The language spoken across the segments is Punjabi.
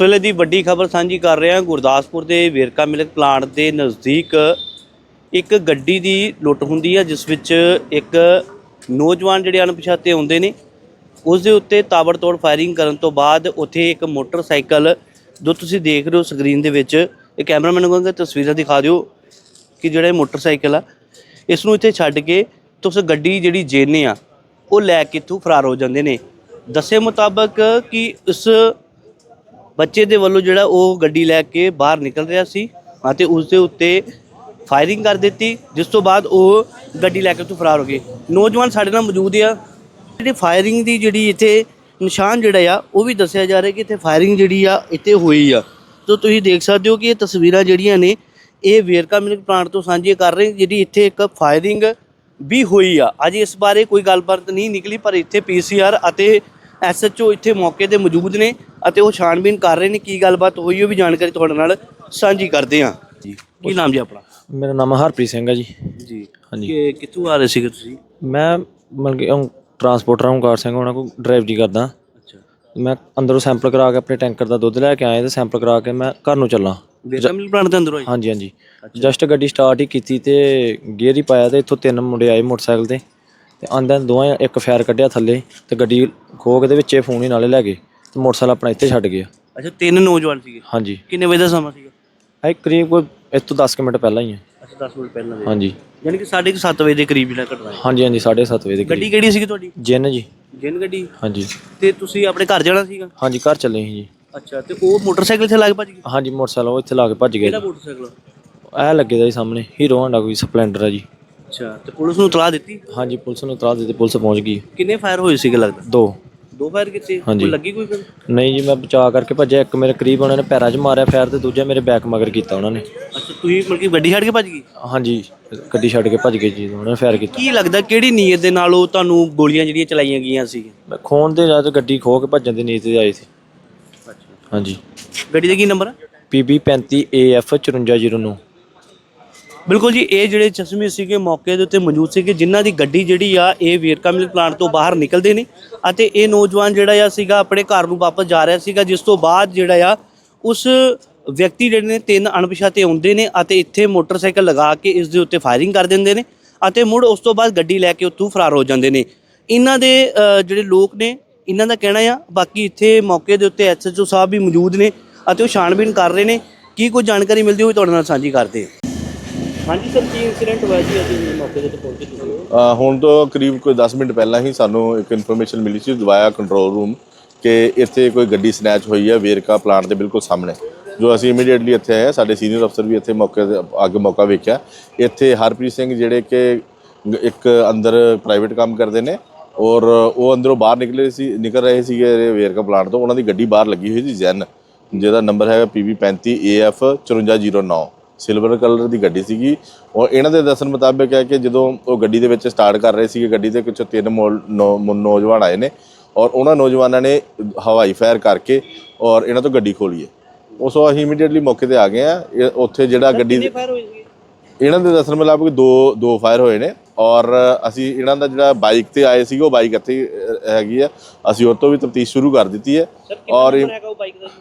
ਵੇਲੇ ਦੀ ਵੱਡੀ ਖਬਰ ਸਾਂਝੀ ਕਰ ਰਹੇ ਹਾਂ। ਗੁਰਦਾਸਪੁਰ ਦੇ ਵੇਰਕਾ ਮਿਲਕ ਪਲਾਂਟ ਦੇ ਨਜ਼ਦੀਕ ਇੱਕ ਗੱਡੀ ਦੀ ਲੁੱਟ ਹੁੰਦੀ ਹੈ, ਜਿਸ ਵਿੱਚ ਇੱਕ ਨੌਜਵਾਨ ਜਿਹੜੇ ਅਣਪਛਾਤੇ ਆਉਂਦੇ ਨੇ, ਉਸ ਦੇ ਉੱਤੇ ਤਾਬੜਤੋੜ ਫਾਇਰਿੰਗ ਕਰਨ ਤੋਂ ਬਾਅਦ ਉੱਥੇ ਇੱਕ ਮੋਟਰਸਾਈਕਲ, ਜੋ ਤੁਸੀਂ ਦੇਖ ਰਹੇ ਹੋ ਸਕਰੀਨ ਦੇ ਵਿੱਚ, ਇਹ ਕੈਮਰਾਮੈਨ ਨੂੰ ਕਹਾਂਗਾ ਤਸਵੀਰਾਂ ਦਿਖਾ ਦਿਓ ਕਿ ਜਿਹੜਾ ਇਹ ਮੋਟਰਸਾਈਕਲ ਆ, ਇਸ ਨੂੰ ਇੱਥੇ ਛੱਡ ਕੇ ਤੁਸੀਂ ਗੱਡੀ ਜਿਹੜੀ ਜੇਨੇ ਆ, ਉਹ ਲੈ ਕੇ ਇੱਥੋਂ ਫਰਾਰ ਹੋ ਜਾਂਦੇ ਨੇ। ਦੱਸੇ ਮੁਤਾਬਕ ਕਿ ਇਸ ਬੱਚੇ ਦੇ ਵੱਲੋਂ ਜਿਹੜਾ ਉਹ ਗੱਡੀ ਲੈ ਕੇ ਬਾਹਰ ਨਿਕਲ ਰਿਹਾ ਸੀ ਅਤੇ ਉਸ ਦੇ ਉੱਤੇ ਫਾਇਰਿੰਗ ਕਰ ਦਿੱਤੀ, ਜਿਸ ਤੋਂ ਬਾਅਦ ਉਹ ਗੱਡੀ ਲੈ ਕੇ ਉੱਥੋਂ ਫਰਾਰ ਹੋ ਗਏ। ਨੌਜਵਾਨ ਸਾਡੇ ਨਾਲ ਮੌਜੂਦ ਆ। ਜਿਹੜੀ ਫਾਇਰਿੰਗ ਦੀ ਜਿਹੜੀ ਇੱਥੇ ਨਿਸ਼ਾਨ ਜਿਹੜਾ ਆ, ਉਹ ਵੀ ਦੱਸਿਆ ਜਾ ਰਿਹਾ ਕਿ ਇੱਥੇ ਫਾਇਰਿੰਗ ਜਿਹੜੀ ਆ, ਇੱਥੇ ਹੋਈ ਆ। ਤੋ ਤੁਸੀਂ ਦੇਖ ਸਕਦੇ ਹੋ ਕਿ ਇਹ ਤਸਵੀਰਾਂ ਜਿਹੜੀਆਂ ਨੇ, ਇਹ ਵੇਰਕਾ ਮਿਲਕ ਪਲਾਂਟ ਤੋਂ ਸਾਂਝੀਆਂ ਕਰ ਰਹੇ ਜਿਹੜੀ ਇੱਥੇ ਇੱਕ ਫਾਇਰਿੰਗ ਵੀ ਹੋਈ ਆ। ਅੱਜ ਇਸ ਬਾਰੇ ਕੋਈ ਗੱਲਬਾਤ ਨਹੀਂ ਨਿਕਲੀ, ਪਰ ਇੱਥੇ ਪੀਸੀਆਰ ਅਤੇ ਐਸਐਚਓ ਇੱਥੇ ਮੌਕੇ ਤੇ ਮੌਜੂਦ ਨੇ ਅਤੇ ਉਹ ਛਾਣਬੀਨ ਕਰ ਰਹੇ ਨੇ। ਕੀ ਗੱਲਬਾਤ ਹੋਈ ਉਹ ਵੀ ਜਾਣਕਾਰੀ ਤੁਹਾਡੇ ਨਾਲ ਸਾਂਝੀ ਕਰਦੇ ਹਾਂ। ਜੀ। ਕੀ ਨਾਮ ਜੀ ਆਪਣਾ? ਮੇਰਾ ਨਾਮ ਹਰਪ੍ਰੀਤ ਸਿੰਘ ਹੈ ਜੀ। ਜੀ। ਹਾਂਜੀ। ਕਿ ਕਿੱਥੋਂ ਆ ਰਹੇ ਸੀਗੇ ਤੁਸੀਂ? ਮੈਂ ਮਤਲਬ ਕਿ ਉਹ ਟਰਾਂਸਪੋਰਟਰ ਹਾਂ ਕਾਰ ਸਿੰਘ ਉਹਨਾਂ ਕੋਲ ਡਰਾਈਵਰੀ ਕਰਦਾ। ਅੱਛਾ। ਮੈਂ ਅੰਦਰੋਂ ਸੈਂਪਲ ਕਰਾ ਕੇ ਆਪਣੇ ਟੈਂਕਰ ਦਾ ਦੁੱਧ ਲੈ ਕੇ ਆਇਆ ਤੇ ਸੈਂਪਲ ਕਰਾ ਕੇ ਮੈਂ ਘਰ ਨੂੰ ਚੱਲਾਂ। ਮਿਲਕ ਪਲਾਂਟ ਦੇ ਅੰਦਰ ਹੋਈ ਹਾਂਜੀ ਹਾਂਜੀ। ਜਸਟ ਗੱਡੀ ਸਟਾਰਟ ਹੀ ਕੀਤੀ ਤੇ ਗੇਅਰ ਹੀ ਪਾਇਆ ਤੇ ਇੱਥੋਂ ਤਿੰਨ ਮੁੰਡੇ ਆਏ ਮੋਟਰਸਾਈਕਲ ਤੇ। ਤੇ ਆਂਦਿਆਂ ਦੋਵਾਂ ਇੱਕ ਫਾਇਰ ਕੱਢਿਆ ਥੱਲੇ ਤੇ ਗੱਡੀ ਖੋਹ ਕੇ ਦੇ ਵਿੱਚੇ ਫੋਨ ਹੀ ਨਾਲੇ ਲੈ ਗਏ ਤੇ ਮੋਟਰਸਾਈਕਲ ਆਪਣਾ ਇੱਥੇ ਛੱਡ ਗਿਆ। ਅੱਛਾ ਤਿੰਨ ਨੌਜਵਾਨ ਸੀਗੇ? ਹਾਂਜੀ। ਕਿੰਨੇ ਵਜੇ ਦਾ ਸਮਾਂ ਸੀਗਾ? ਇਹ ਕਰੀਬ ਕੋਈ ਇਸ ਤੋਂ 10 ਕੁ ਮਿੰਟ ਪਹਿਲਾਂ ਹੀ ਹੈ। ਅੱਛਾ 10 ਮਿੰਟ ਪਹਿਲਾਂ ਦੇ। ਹਾਂਜੀ। ਯਾਨੀ ਕਿ 7:30 ਵਜੇ ਦੇ ਕਰੀਬ ਜਿਹੜਾ ਘਟਨਾ ਹੈ ਹਾਂਜੀ ਹਾਂਜੀ 7:30 ਵਜੇ ਦੀ ਗੱਡੀ ਗੱਡੀ ਕਿਹੜੀ ਸੀਗੀ ਤੁਹਾਡੀ? ਜਿੰਨ ਜੀ। ਜਿੰਨ ਗੱਡੀ? ਹਾਂਜੀ। ਤੇ ਤੁਸੀਂ ਆਪਣੇ ਘਰ ਜਾਣਾ ਸੀਗਾ? ਹਾਂਜੀ ਘਰ ਚੱਲੇ ਸੀ ਜੀ। ਅੱਛਾ ਤੇ ਉਹ ਮੋਟਰਸਾਈਕਲ ਤੇ ਲੱਗ ਭੱਜ ਗਏ ਹਾਂਜੀ ਮੋਟਰਸਾਈਕਲ ਉਹ ਇੱਥੇ ਲਾ ਕੇ ਭੱਜ ਗਿਆ ਕਿਹੜਾ ਜੀ। ਮੋਟਰਸਾਈਕਲ? ਇਹ ਲੱਗੇ ਦਾ ਜੀ ਸਾਹਮਣੇ ਹੀਰੋ ਹਾਂਡਾ ਕੋਈ ਸਪਲੈਂਡਰ ਹੈ ਜੀ। ਅੱਛਾ ਤੇ ਪੁਲਿਸ ਨੂੰ ਤਲਾਹ ਦਿੱਤੀ? ਹਾਂਜੀ ਪੁਲਿਸ ਨੂੰ ਤਰਾ ਦਿੱਤੀ ਪੁਲਿਸ ਪਹੁੰਚ ਗਈ। ਕਿੰਨੇ ਫਾਇਰ ਹੋਏ ਸੀਗੇ ਲੱਗਦਾ? ਦੋ। ਦੋ ਫਾਇਰ ਕੀਤੇ? ਹਾਂਜੀ। ਕੋਈ ਲੱਗੀ ਕੋਈ ਫਿਰ? ਨਹੀਂ ਜੀ ਮੈਂ ਬਚਾ ਕਰਕੇ ਭੱਜਿਆ। ਇੱਕ ਮੇਰੇ ਕਰੀਬ ਉਹਨਾਂ ਨੇ ਪੈਰਾਂ 'ਚ ਮਾਰਿਆ ਫੈਰ ਤੇ ਦੂਜਾ ਮੇਰੇ ਬੈਕ ਮਗਰ ਕੀਤਾ ਉਹਨਾਂ ਨੇ। ਅੱਛਾ ਤੁਸੀਂ ਮਤਲਬ ਕਿ ਗੱਡੀ ਛੱਡ ਕੇ ਭੱਜ ਗਈ ਹਾਂਜੀ ਗੱਡੀ ਛੱਡ ਕੇ ਭੱਜ ਗਏ ਜੀ ਉਹਨਾਂ ਨੇ ਫੈਰ ਕੀਤਾ। ਕੀ ਲੱਗਦਾ ਕਿਹੜੀ ਨੀਅਤ ਦੇ ਨਾਲ ਉਹ ਤੁਹਾਨੂੰ ਗੋਲੀਆਂ ਜਿਹੜੀਆਂ ਚਲਾਈਆਂ ਗਈਆਂ ਸੀ ਮੈਂ ਖੋਣ ਦੇ ਜਾਂ ਗੱਡੀ ਖੋ ਕੇ ਭੱਜਣ ਦੀ ਨੀਤ ਤੇ ਆਏ ਸੀ। ਅੱਛਾ। ਹਾਂਜੀ। ਗੱਡੀ ਦਾ ਕੀ ਨੰਬਰ ਹੈ PB 35 AF 5409 ਬਿਲਕੁਲ ਜੀ, ਇਹ ਜਿਹੜੇ ਚਸ਼ਮੇ ਸੀਗੇ ਮੌਕੇ ਦੇ ਉੱਤੇ ਮੌਜੂਦ ਸੀਗੇ, ਜਿਨ੍ਹਾਂ ਦੀ ਗੱਡੀ ਜਿਹੜੀ ਆ, ਇਹ ਵੇਰਕਾ ਮਿਲ ਪਲਾਂਟ ਤੋਂ ਬਾਹਰ ਨਿਕਲਦੇ ਨੇ ਅਤੇ ਇਹ ਨੌਜਵਾਨ ਜਿਹੜਾ ਆ ਸੀਗਾ, ਆਪਣੇ ਘਰ ਨੂੰ ਵਾਪਸ ਜਾ ਰਿਹਾ ਸੀਗਾ, ਜਿਸ ਤੋਂ ਬਾਅਦ ਜਿਹੜਾ ਆ, ਉਸ ਵਿਅਕਤੀ ਜਿਹੜੇ ਨੇ, ਤਿੰਨ ਅਣਪਛਾਤੇ ਆਉਂਦੇ ਨੇ ਅਤੇ ਇੱਥੇ ਮੋਟਰਸਾਈਕਲ ਲਗਾ ਕੇ ਇਸ ਦੇ ਉੱਤੇ ਫਾਇਰਿੰਗ ਕਰ ਦਿੰਦੇ ਨੇ ਅਤੇ ਮੁੜ ਉਸ ਤੋਂ ਬਾਅਦ ਗੱਡੀ ਲੈ ਕੇ ਉੱਥੋਂ ਫਰਾਰ ਹੋ ਜਾਂਦੇ ਨੇ। ਇਹਨਾਂ ਦੇ ਜਿਹੜੇ ਲੋਕ ਨੇ, ਇਹਨਾਂ ਦਾ ਕਹਿਣਾ ਆ, ਬਾਕੀ ਇੱਥੇ ਮੌਕੇ ਦੇ ਉੱਤੇ ਐਸਐਚਓ ਸਾਹਿਬ ਵੀ ਮੌਜੂਦ ਨੇ ਅਤੇ ਉਹ ਛਾਣਬੀਨ ਕਰ ਰਹੇ ਨੇ। ਕੀ ਕੋਈ ਜਾਣਕਾਰੀ ਮਿਲਦੀ ਹੋਈ, ਤੁਹਾਡੇ ਨਾਲ ਸਾਂਝੀ ਕਰਦੇ ਹਾਂਜੀ ਸਰ ਕੀ ਇਨਸੀਡੈਂਟ ਹੋਇਆ ਜੀ ਅਸੀਂ ਮੌਕੇ ਦੇ ਪਹੁੰਚੇ ਤੁਸੀਂ? ਅ, ਹੁਣ ਤੋਂ ਕਰੀਬ ਕੋਈ 10 ਮਿੰਟ ਪਹਿਲਾਂ ਹੀ ਸਾਨੂੰ ਇੱਕ ਇਨਫੋਰਮੇਸ਼ਨ ਮਿਲੀ ਸੀ ਦਵਾਇਆ ਕੰਟਰੋਲ ਰੂਮ ਕਿ ਇੱਥੇ ਕੋਈ ਗੱਡੀ ਸਨੈਚ ਹੋਈ ਹੈ ਵੇਰਕਾ ਪਲਾਂਟ ਦੇ ਬਿਲਕੁਲ ਸਾਹਮਣੇ। ਜੋ ਅਸੀਂ ਇਮੀਡੀਏਟਲੀ ਇੱਥੇ ਆਏ ਸਾਡੇ ਸੀਨੀਅਰ ਅਫਸਰ ਵੀ ਇੱਥੇ ਮੌਕੇ ਤੇ ਅੱਗੇ ਮੌਕਾ ਵੇਖਿਆ। ਇੱਥੇ ਹਰਪ੍ਰੀਤ ਸਿੰਘ ਜਿਹੜੇ ਕਿ ਗ- ਇੱਕ ਅੰਦਰ ਪ੍ਰਾਈਵੇਟ ਕੰਮ ਕਰਦੇ ਨੇ ਔਰ ਉਹ ਅੰਦਰੋਂ ਬਾਹਰ ਨਿਕਲੇ ਸੀ ਨਿਕਲ ਰਹੇ ਸੀਗੇ ਵੇਰਕਾ ਪਲਾਂਟ ਤੋਂ। ਉਹਨਾਂ ਦੀ ਗੱਡੀ ਬਾਹਰ ਲੱਗੀ ਹੋਈ ਸੀ ਜੈਨ ਜਿਹਦਾ ਨੰਬਰ ਹੈਗਾ PB35 AF 5409 ਸਿਲਵਰ ਕਲਰ ਦੀ ਗੱਡੀ ਸੀਗੀ। ਔਰ ਇਹਨਾਂ ਦੇ ਦੱਸਣ ਮੁਤਾਬਕ ਹੈ ਕਿ ਜਦੋਂ ਉਹ ਗੱਡੀ ਦੇ ਵਿੱਚ ਸਟਾਰਟ ਕਰ ਰਹੇ ਸੀਗੇ ਗੱਡੀ ਦੇ ਕੁਝ ਤਿੰਨ ਮੋਲ- ਨੌ- ਨੌਜਵਾਨ ਆਏ ਨੇ ਔਰ ਉਹਨਾਂ ਨੌਜਵਾਨਾਂ ਨੇ ਹਵਾਈ ਫਾਇਰ ਕਰਕੇ ਔਰ ਇਹਨਾਂ ਤੋਂ ਗੱਡੀ ਖੋਲੀ ਹੈ। ਉਸ ਤੋਂ ਅਸੀਂ ਇਮੀਡੀਏਟਲੀ ਮੌਕੇ ਤੇ ਆ ਗਏ ਆ ਇਹ ਉੱਥੇ ਜਿਹੜਾ ਗੱਡੀ ਫਾਇਰ ਸੀ ਇਹਨਾਂ ਦੇ ਦੱਸਣ ਮੁਤਾਬਕ ਦੋ ਦੋ ਫਾਇਰ ਹੋਏ ਨੇ ਔਰ ਅਸੀਂ ਇਹਨਾਂ ਦਾ ਜਿਹੜਾ ਬਾਈਕ ਤੇ ਆਏ ਸੀਗੇ ਉਹ ਬਾਈਕ ਇੱਥੇ ਹੈਗੀ ਆ। ਅਸੀਂ ਉਹ ਤੋਂ ਵੀ ਤਫਤੀਸ਼ ਸ਼ੁਰੂ ਕਰ ਦਿੱਤੀ ਹੈ ਸਰ ਕਿੰਨਾ ਔਰ ਇਹ- ਨੰਬਰ ਹੈਗਾ ਉਹ ਬਾਈਕ ਦਾ ਜੀ?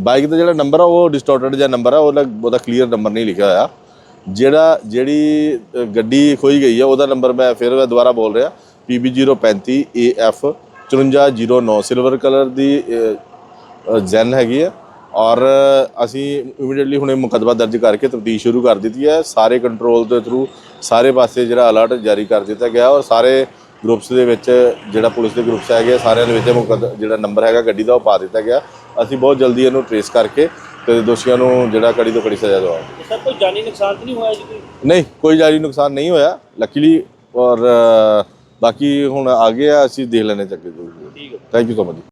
ਬਾਈਕ ਦਾ ਜਿਹੜਾ ਨੰਬਰ ਆ, ਉਹ ਡਿਸਟੋਰਟਡ ਜਿਹਾ ਨੰਬਰ ਆ, ਉਹਦਾ ਉਹਦਾ ਕਲੀਅਰ ਨੰਬਰ ਨਹੀਂ ਲਿਖਿਆ ਹੋਇਆ। ਜਿਹੜਾ ਜਿਹੜੀ ਗੱਡੀ ਖੋਈ ਗਈ ਆ, ਉਹਦਾ ਨੰਬਰ ਮੈਂ ਫਿਰ ਮੈਂ ਦੁਬਾਰਾ ਬੋਲ ਰਿਹਾ। PB035 AF 5409 ਸਿਲਵਰ ਕਲਰ ਦੀ ਜੈਨ ਹੈਗੀ ਆ। ਔਰ ਅਸੀਂ ਇਮੀਡੀਏਟਲੀ ਹੁਣੇ ਮੁਕੱਦਮਾ ਦਰਜ ਕਰਕੇ ਤਫਤੀਸ਼ ਸ਼ੁਰੂ ਕਰ ਦਿੱਤੀ ਹੈ। ਸਾਰੇ ਕੰਟਰੋਲ ਦੇ ਥਰੂ ਸਾਰੇ ਪਾਸੇ ਜਿਹੜਾ ਅਲਰਟ ਜਾਰੀ ਕਰ ਦਿੱਤਾ ਗਿਆ ਔਰ ਸਾਰੇ ਗਰੁੱਪਸ ਦੇ ਵਿੱਚ ਜਿਹੜਾ ਪੁਲਿਸ ਦੇ ਗਰੁੱਪਸ ਹੈਗੇ ਸਾਰਿਆਂ ਦੇ ਵਿੱਚ ਮੁਕੱਦ ਜਿਹੜਾ ਨੰਬਰ ਹੈਗਾ ਗੱਡੀ ਦਾ ਉਹ ਪਾ ਦਿੱਤਾ ਗਿਆ। ਅਸੀਂ ਬਹੁਤ ਜਲਦੀ ਇਹਨੂੰ ਟਰੇਸ ਕਰਕੇ ਤੇ ਦੋਸ਼ੀਆਂ ਨੂੰ ਜਿਹੜਾ ਕੜੀ ਤੋਂ ਕੜੀ ਸਜ਼ਾ ਦਵਾਵਾਂਗੇ। ਸਰ ਕੋਈ ਜਾਨੀ ਨੁਕਸਾਨ ਤਾਂ ਨਹੀਂ ਹੋਇਆ ਜੀ? ਕੋਈ ਨਹੀਂ ਕੋਈ ਜਾਨੀ ਨੁਕਸਾਨ ਨਹੀਂ ਹੋਇਆ। ਲੱਕੀਲੀ ਔਰ ਬਾਕੀ ਹੁਣ ਆ ਗਏ ਆ ਅਸੀਂ ਦੇਖ ਲੈਣੇ ਚੱਕੇ ਜੋ ਠੀਕ ਹੈ। Thank you so much